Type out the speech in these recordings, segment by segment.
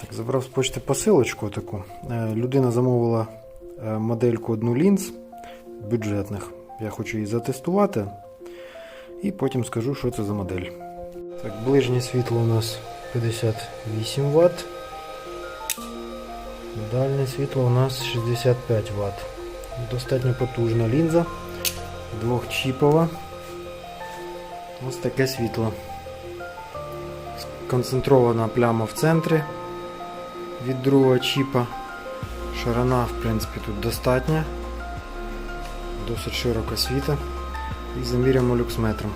Так, забрав з почти посилочку таку. Е, Людина замовила е, модельку одну лінз бюджетних. Я хочу її затестувати. І потім скажу, що це за модель. Так, ближнє світло у нас 58 Вт. Дальнє світло у нас 65 Вт. Достатньо потужна лінза. Двохчіпова. Ось таке світло. Концентрована пляма в центрі від другого чіпа. Ширина, в принципі, тут достатня. Досить широка світа. І заміряємо люксметром.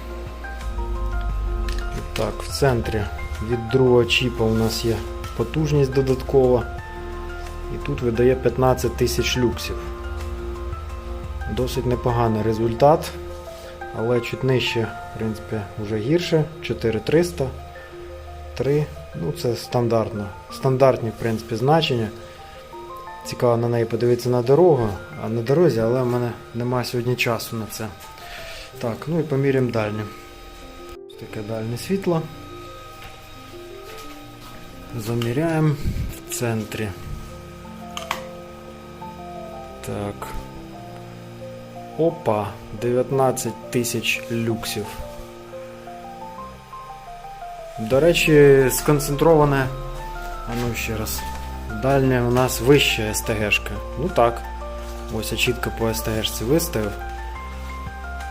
Так, в центрі від другого чіпа у нас є потужність додаткова. І тут видає 15 тисяч люксів. Досить непоганий результат, але чуть нижче, в принципі, вже гірше. 4300, 3, ну це стандартно. Стандартні, в принципі, значення. Цікаво на неї подивитися на дорогу, а на дорозі, але в мене немає сьогодні часу на це. Так, ну і поміряємо дальнє. Ось таке дальнє світло. Заміряємо в центрі. Так. Опа, 19 тисяч люксів. До речі, сконцентроване. А ну ще раз. Дальня у нас вища СТГшка. Ну так. Ось я чітко по СТГшці виставив.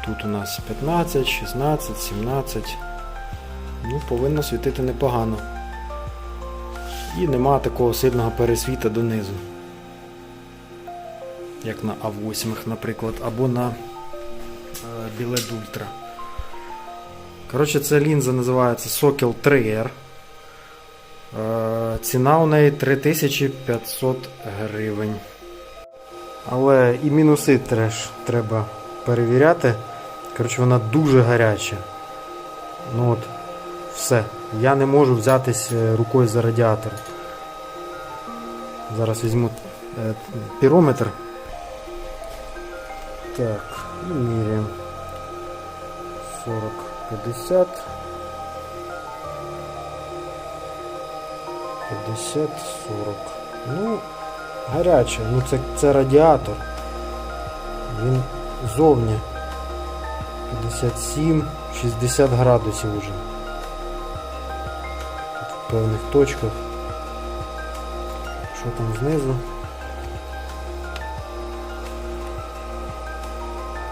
Тут у нас 15, 16, 17. Ну, повинно світити непогано. І нема такого сильного пересвіта донизу. Як на А8, наприклад, або на е, Білет Ультра. Коротше, ця лінза називається Sokil 3R. Е, ціна у неї 3500 гривень. Але і мінуси теж треба перевіряти. Коротше, вона дуже гаряча. Ну от, все. Я не можу взятись е, рукою за радіатор. Зараз візьму е, пірометр. Так, і міряємо. 40, 50. 50, 40. Ну, гаряче. Ну це, це радіатор. Він зовні 57, 60 градусів уже. Тут в певних точках. Що там знизу?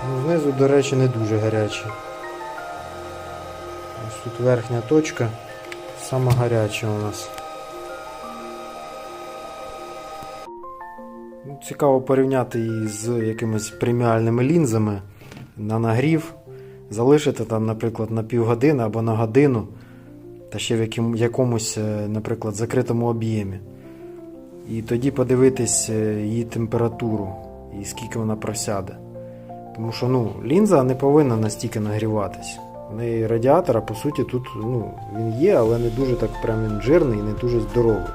Ну, знизу, до речі, не дуже гаряче. Ось тут верхня точка, сама гаряча у нас. Ну, Цікаво порівняти її з якимись преміальними лінзами на нагрів, залишити там, наприклад, на півгодини або на годину, та ще в якомусь, е, наприклад, закритому об'ємі. І тоді подивитись е, її температуру і скільки вона просяде. Тому що ну, лінза не повинна настільки нагріватись. Неї радіатор, а по суті, тут ну, він є, але не дуже так прям він жирний і не дуже здоровий.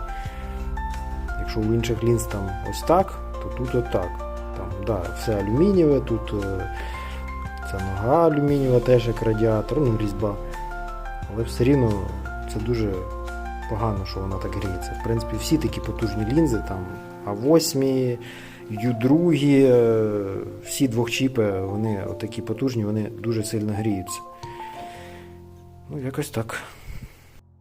Якщо у інших лінз там ось так, то тут отак. Там, да, все алюмінієве, тут е, ця нога алюмінієва теж як радіатор, ну різьба. Але все рівно це дуже погано, що вона так гріється. В принципі, всі такі потужні лінзи, там А8, Ю2, е, всі двохчіпи, вони отакі потужні, вони дуже сильно гріються. Ну, якось так.